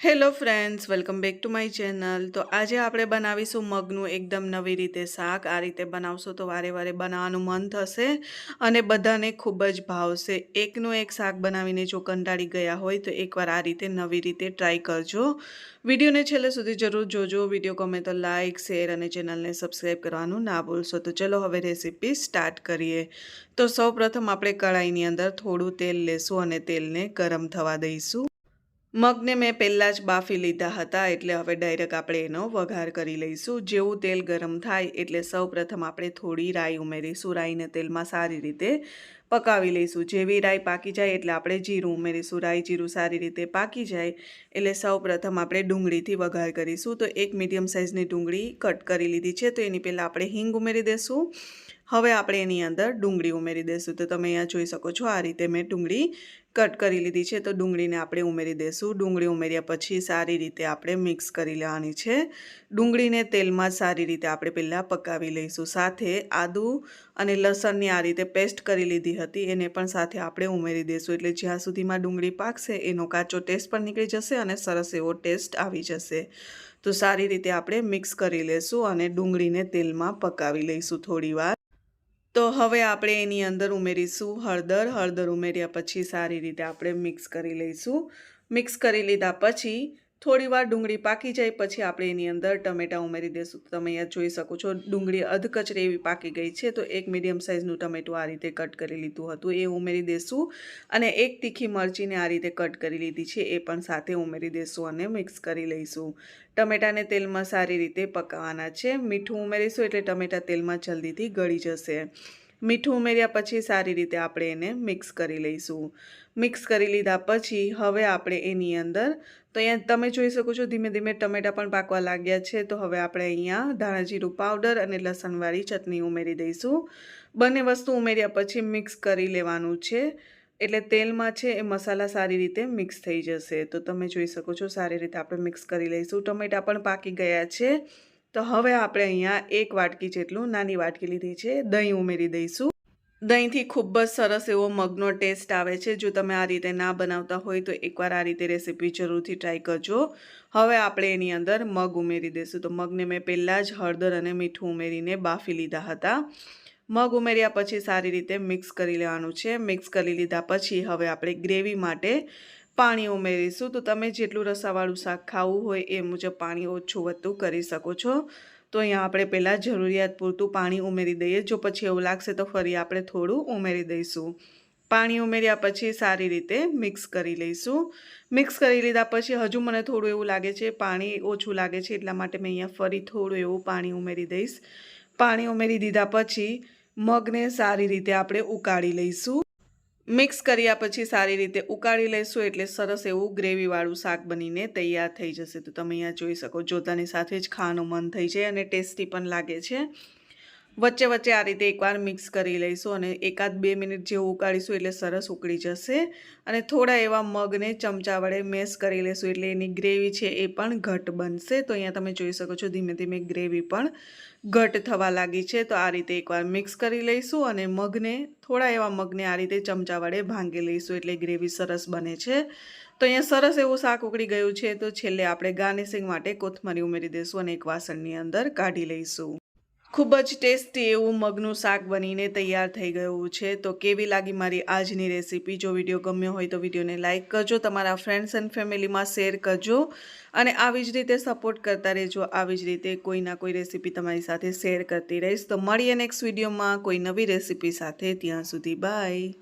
Hello friends welcome back to my channel તો આજે આપણે બનાવીશું મગનું એકદમ નવી રીતે શાક. આ રીતે બનાવશો તો વારે વારે બનાવવાનું મન થશે અને બધાને ખૂબ જ ભાવશે. એકનું એક શાક બનાવીને જો કંટાળી ગયા હોય તો એકવાર આ રીતે નવી રીતે ટ્રાય કરજો. વિડીયોને છેલ્લે સુધી જરૂર જોજો. વીડિયો ગમે તો લાઇક શેર અને ચેનલને સબસ્ક્રાઈબ કરવાનું ના ભૂલશો. તો ચલો હવે રેસીપી સ્ટાર્ટ કરીએ. તો સૌપ્રથમ આપણે કઢાઈની અંદર થોડું તેલ લેશું અને તેલને ગરમ થવા દઈશું. મગને મેં પહેલાં જ બાફી લીધા હતા, એટલે હવે ડાયરેક્ટ આપણે એનો વઘાર કરી લઈશું. જેવું તેલ ગરમ થાય એટલે સૌ પ્રથમ આપણે થોડી રાઈ ઉમેરીશું. રાઈને તેલમાં સારી રીતે પકાવી લઈશું. જેવી રાઈ પાકી જાય એટલે આપણે જીરું ઉમેરીશું. રાઈ જીરું સારી રીતે પાકી જાય એટલે સૌ પ્રથમ આપણે ડુંગળીથી વઘાર કરીશું. તો એક મીડિયમ સાઇઝની ડુંગળી કટ કરી લીધી છે. તો એની પહેલાં આપણે હિંગ ઉમેરી દઈશું હવે આપણે એની અંદર ડુંગળી ઉમેરી દઈશું તો તમે અહીંયા જોઈ શકો છો, આ રીતે મેં ડુંગળી કટ કરી લીધી છે. તો ડુંગળીને આપણે ઉમેરી દઈશું ડુંગળી ઉમેર્યા પછી સારી રીતે આપણે મિક્સ કરી લેવાની છે. ડુંગળીને તેલમાં સારી રીતે આપણે પહેલાં પકાવી લઈશું. સાથે આદું અને લસણની આ રીતે પેસ્ટ કરી લીધી હતી. એને પણ સાથે આપણે ઉમેરી દઈશું એટલે જ્યાં સુધીમાં ડુંગળી પાકશે, એનો કાચો ટેસ્ટ પણ નીકળી જશે અને સરસ એવો ટેસ્ટ આવી જશે. તો સારી રીતે આપણે મિક્સ કરી લઈશું અને ડુંગળીને તેલમાં પકાવી લઈશું થોડી વાર. તો હવે આપણે એની અંદર ઉમેરીશું હળદર. હળદર ઉમેર્યા પછી સારી રીતે આપણે મિક્સ કરી લઈશું. મિક્સ કરી લીધા પછી થોડી વાર ડુંગળી પાકી જાય, પછી આપણે એની અંદર ટમેટાં ઉમેરી દઈશું તમે અહીંયા જોઈ શકો છો, ડુંગળી અધકચરી એવી પાકી ગઈ છે. તો એક મીડિયમ સાઇઝનું ટમેટું આ રીતે કટ કરી લીધું હતું. એ ઉમેરી દઈશું અને એક તીખી મરચીને આ રીતે કટ કરી લીધી છે. એ પણ સાથે ઉમેરી દઈશું અને મિક્સ કરી લઈશું. ટમેટાને તેલમાં સારી રીતે પકાવવાના છે. મીઠું ઉમેરીશું એટલે ટમેટાં તેલમાં જલ્દીથી ગળી જશે. મીઠું ઉમેર્યા પછી સારી રીતે આપણે એને મિક્સ કરી લઈશું. મિક્સ કરી લીધા પછી હવે આપણે એની અંદર, તો અહીંયા તમે જોઈ શકો છો ધીમે ધીમે ટમેટા પણ પાકવા લાગ્યા છે, તો હવે આપણે અહીંયા ધાણાજીરું પાવડર અને લસણવાળી ચટણી ઉમેરી દઈશું. બંને વસ્તુ ઉમેર્યા પછી મિક્સ કરી લેવાનું છે, એટલે તેલમાં છે એ મસાલા સારી રીતે મિક્સ થઈ જશે. તો તમે જોઈ શકો છો સારી રીતે આપણે મિક્સ કરી લઈશું. ટમેટા પણ પાકી ગયા છે. તો હવે આપણે અહીંયા એક વાટકી જેટલું નાની વાટકી લીધી છે. દહીં ઉમેરી દઈશું. દહીંથી ખૂબ જ સરસ એવો મગનો ટેસ્ટ આવે છે. જો તમે આ રીતે ના બનાવતા હોય તો એકવાર આ રીતે રેસીપી જરૂરથી ટ્રાય કરજો. હવે આપણે એની અંદર મગ ઉમેરી દઈશું. તો મગને મેં પહેલાં જ હળદર અને મીઠું ઉમેરીને બાફી લીધા હતા. મગ ઉમેર્યા પછી સારી રીતે મિક્સ કરી લેવાનું છે. મિક્સ કરી લીધા પછી હવે આપણે ગ્રેવી માટે પાણી ઉમેરીશું. તો તમે જેટલું રસાવાળું શાક ખાવું હોય એ મુજબ પાણી ઓછું વધતું કરી શકો છો. તો અહીંયા આપણે પહેલાં જરૂરિયાત પૂરતું પાણી ઉમેરી દઈએ. જો પછી એવું લાગશે તો ફરી આપણે થોડું ઉમેરી દઈશું. પાણી ઉમેર્યા પછી સારી રીતે મિક્સ કરી લઈશું. મિક્સ કરી લીધા પછી હજુ મને થોડું એવું લાગે છે, પાણી ઓછું લાગે છે, એટલા માટે મેં અહીંયા ફરી થોડું એવું પાણી ઉમેરી દઈશ. પાણી ઉમેરી દીધા પછી મગને સારી રીતે આપણે ઉકાળી લઈશું. મિક્સ કર્યા પછી સારી રીતે ઉકાળી લઈશું એટલે સરસ એવું ગ્રેવીવાળું શાક બનીને તૈયાર થઈ જશે. તો તમે અહીંયા જોઈ શકો, જોતાની સાથે જ ખાવાનું મન થઈ જાય અને ટેસ્ટી પણ લાગે છે. વચ્ચે વચ્ચે આ રીતે એકવાર મિક્સ કરી લઈશું અને એકાદ બે મિનિટ જેવું ઉકાળીશું એટલે સરસ ઉકળી જશે. અને થોડા એવા મગને ચમચા વડે મેસ કરી લઈશું એટલે એની ગ્રેવી છે એ પણ ઘટ બનશે. તો અહીંયા તમે જોઈ શકો છો ધીમે ધીમે ગ્રેવી પણ ઘટ થવા લાગી છે. તો આ રીતે એકવાર મિક્સ કરી લઈશું અને મગને, થોડા એવા મગને આ રીતે ચમચા વડે ભાંગી લઈશું એટલે ગ્રેવી સરસ બને છે. તો અહીંયા સરસ એવું શાક ઉકળી ગયું છે. તો છેલ્લે આપણે ગાર્નિશિંગ માટે કોથમરી ઉમેરી દઈશું અને એક વાસણની અંદર કાઢી લઈશું. ખૂબ જ ટેસ્ટી એવું મગનું શાક બનીને તૈયાર થઈ ગયું છે. તો કેવી લાગી મારી આજની રેસીપી? જો વીડિયો ગમ્યો હોય તો વિડીયોને લાઇક કરજો, તમારા ફ્રેન્ડ્સ એન્ડ ફેમિલીમાં શેર કરજો અને આવી જ રીતે સપોર્ટ કરતા રહેજો. આવી જ રીતે કોઈના કોઈ રેસીપી તમારી સાથે શેર કરતી રહીશ. તો મળીએ નેક્સ્ટ વિડીયોમાં કોઈ નવી રેસીપી સાથે. ત્યાં સુધી બાય.